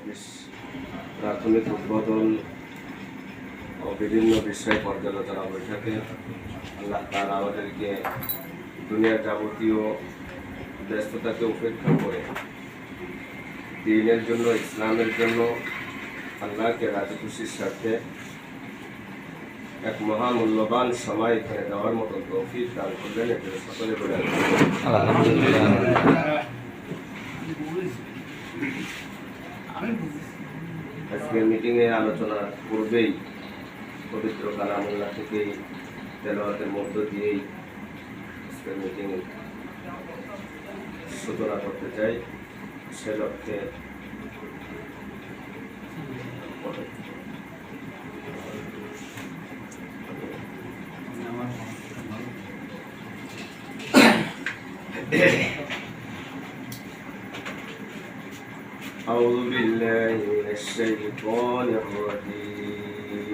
Office, প্রাথমিক উদ্বোধন ও বিভিন্ন বিষয়ে পর্যালোচনা বৈঠকে আল্লাহ তারা আমাদেরকে দুনিয়ার যাবতীয় ব্যস্ততাকে উপেক্ষা করে দিনের জন্য, ইসলামের জন্য আল্লাহকে রাজি খুশির সাথে এক মহামূল্যবান সময় এখানে দেওয়ার মতো তৌফিক দান করলেন এতে সকলে বলে আজকের মিটিংয়ে আলোচনা পূর্বেই পবিত্র কালামুল্লাহ থেকেই তেলাওয়াতের মধ্য দিয়েই আজকের মিটিং সূচনা করতে চাই। সে লক্ষ্যে أعوذ بالله من الشيطان الرجيم.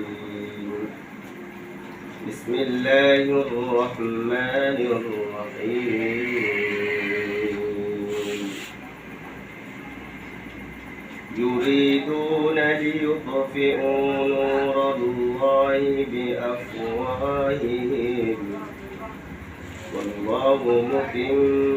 بسم الله الرحمن الرحيم. يريدون ليطفئوا نور الله بأفواههم. والله متم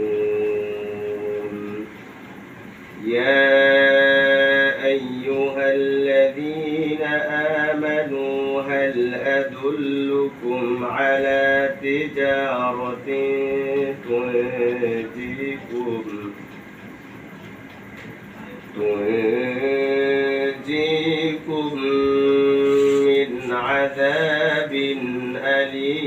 تنجيكم من عذاب أليم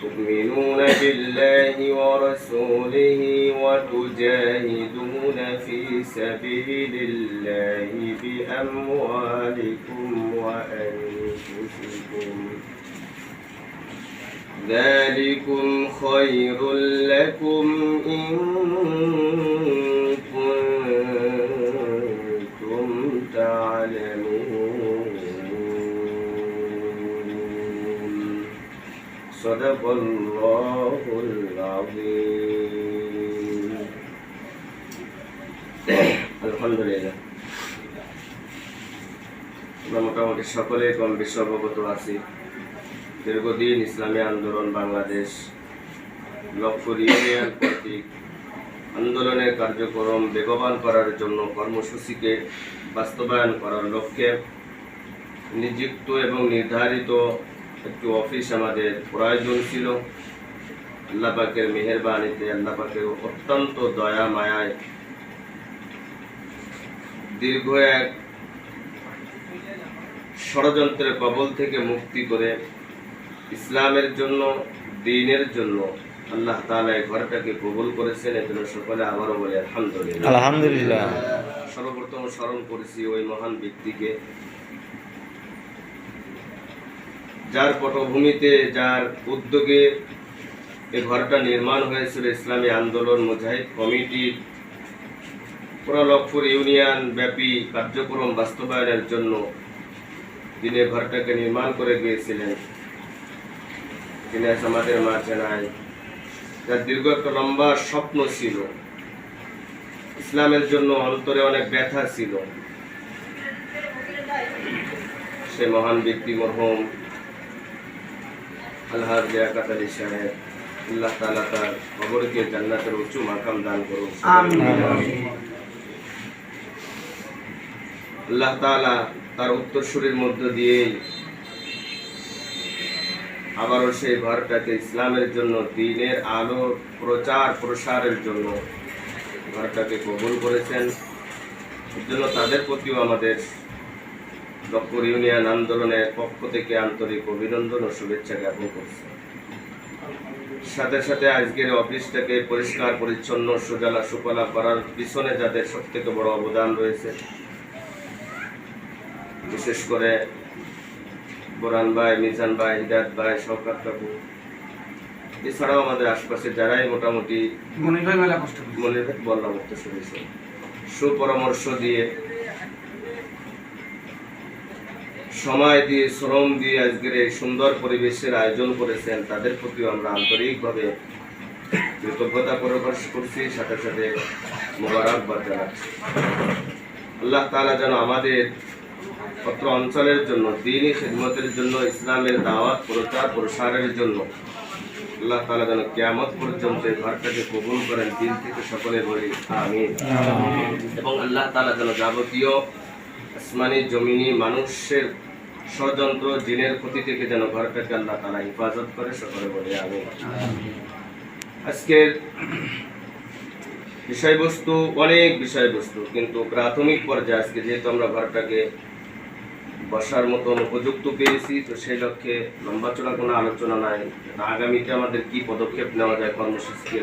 تؤمنون بالله ورسوله وتجاهدون في سبيل الله بأموالكم وأنفسكم. ذلكم خير لكم إن كنتم تعلمون. صدق الله العظيم. আলহামদুলিল্লাহ। মোটামুটি সকলে কম বেশি অবগত আছি। দীর্ঘদিন ইসলামী আন্দোলন বাংলাদেশ, লক্ষ ইউনিয়ন কর্তৃক আন্দোলনের কার্যক্রম বেগবান করার জন্য কর্মসূচিকে বাস্তবায়ন করার লক্ষ্যে নিযুক্ত এবং নির্ধারিত একটি অফিস আমাদের প্রয়োজন ছিল। আল্লাপাকের মেহরবানিতে আল্লাপাকের অত্যন্ত দয়া, মায়ায় দীর্ঘ এক ষড়যন্ত্রের কবল থেকে মুক্তি করে ইসলামের জন্য দিনের জন্য আল্লাহ তালা এই ঘরটাকে কবুল করেছেন। এজন্য সকলে আবারও বলে আলহামদুলিল্লাহ। আলহামদুলিল্লাহ। সর্বপ্রথম স্মরণ করেছি ওই মহান ব্যক্তিকে যার পটভূমিতে যার উদ্যোগে এ ঘরটা নির্মাণ হয়েছিল ইসলামী আন্দোলন মুজাহিদ কমিটির পুরা ইউনিয়ন ব্যাপী কার্যক্রম বাস্তবায়নের জন্য তিনি ঘরটাকে নির্মাণ করে গিয়েছিলেন তিনি আমাদের মাঝে নাই যার দীর্ঘ একটা লম্বা স্বপ্ন ছিল, ইসলামের জন্য অন্তরে অনেক ব্যথা ছিল। সে মহান ব্যক্তি মরহুম আল্লাহ লিয়াকাত আলী সাহেব, আল্লাহ তাআলা তার কবরকে জান্নাতের উঁচু মাকাম দান করুন। আল্লাহ তাআলা তার উত্তরসূরির মধ্য দিয়েই আবারও সেই ঘরটাকে ইসলামের জন্য, দিনের আলো, প্রচার, প্রসারের জন্য ঘরটাকে কবুল করেছেন। এর জন্য তাদের প্রতিও আমাদের লক্ষ্মর ইউনিয়ন আন্দোলনের পক্ষ থেকে আন্তরিক অভিনন্দন ও শুভেচ্ছা জ্ঞাপন করছি। সাথে সাথে আজকের অফিসটাকে পরিষ্কার, পরিচ্ছন্ন, সুজলা, সুফলা করার পিছনে যাদের সব থেকে বড় অবদান রয়েছে বিশেষ করে বোরান ভাই মিজান ভাই হিদায়ত ভাই শওকাত কাকু এছাড়াও আমাদের আশপাশে যারাই মোটামুটি মেলা কষ্ট করছে। বললাম একটা শুনেছে। সুপরামর্শ দিয়ে সময় দিয়ে শ্রম দিয়ে আজকের এই সুন্দর পরিবেশের আয়োজন করেছেন তাদের প্রতিও আমরা আন্তরিকভাবে কৃতজ্ঞতা প্রকাশ করছি সাথে সাথে মোবারকবাদ জানাচ্ছি। আল্লাহ তাআলা যেন আমাদের অত্র অঞ্চলের জন্য দিনই খেদমতের জন্য ইসলামের দাওয়াত প্রচার প্রসারের জন্য। আল্লাহ তাআলা যেন কিয়ামত পর্যন্ত এই ঘরটাকে কবুল করেন দিন থেকে সকলে বলি আমিন। এবং আল্লাহ তালা যেন যাবতীয় আসমানি জমিনি মানুষের ষড়যন্ত্র জিনের ক্ষতি থেকে যেন ঘরটাকে আল্লাহ তালা হেফাজত করে সকলে বলি আমি আজকের বিষয়বস্তু অনেক বিষয়বস্তু কিন্তু প্রাথমিক পর্যায়ে আজকে যেহেতু আমরা ঘরটাকে বসার মতন উপযুক্ত পেয়েছি, তো সেই লক্ষ্যে লম্বা চড়া কোনো আলোচনা নাই। আগামীতে আমাদের কি পদক্ষেপ নেওয়া যায় কর্মসূচি